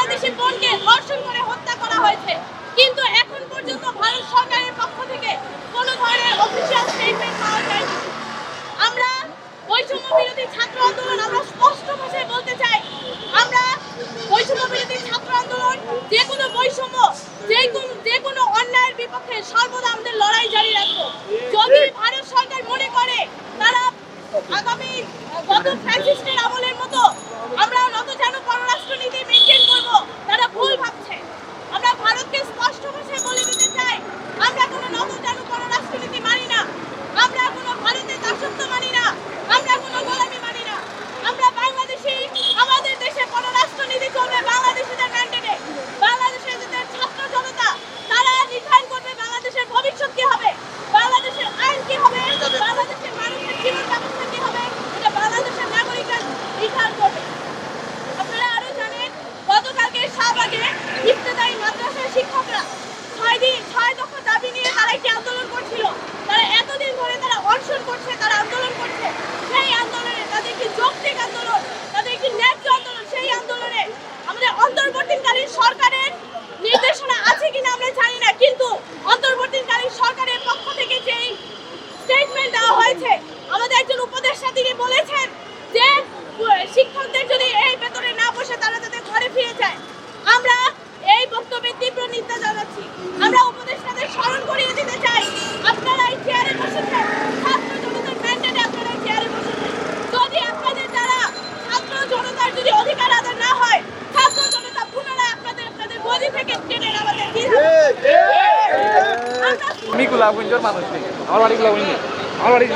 বাংলাদেশি বোনকে ধর্ষণ করে হত্যা করা হয়েছে। কিন্তু এখন পর্যন্ত ভারত সরকারের পক্ষ থেকে কোনো ধরনের অফিসিয়াল স্টেটমেন্ট পাওয়া যায়নি। আমরা বৈষম্য বিরোধী ছাত্র আন্দোলন আমরা স্পষ্ট ভাষায় বলতে চাই, আমরা বৈষম্য বিরোধী ছাত্র আন্দোলন যে কোনো বৈষম্য, যে কোনো যে কোনো অন্যায়ের বিপক্ষে সর্বদা আমাদের লড়াই জারি রাখব। যদি ভারত সরকার মনে করে, তারা আগামী গত ফ্রান্সিস্টের আমলের হবে আমি গোলাপগঞ্জের মানুষ নেই আমার বাড়ি গোলাপগঞ্জ। আমার বাড়ি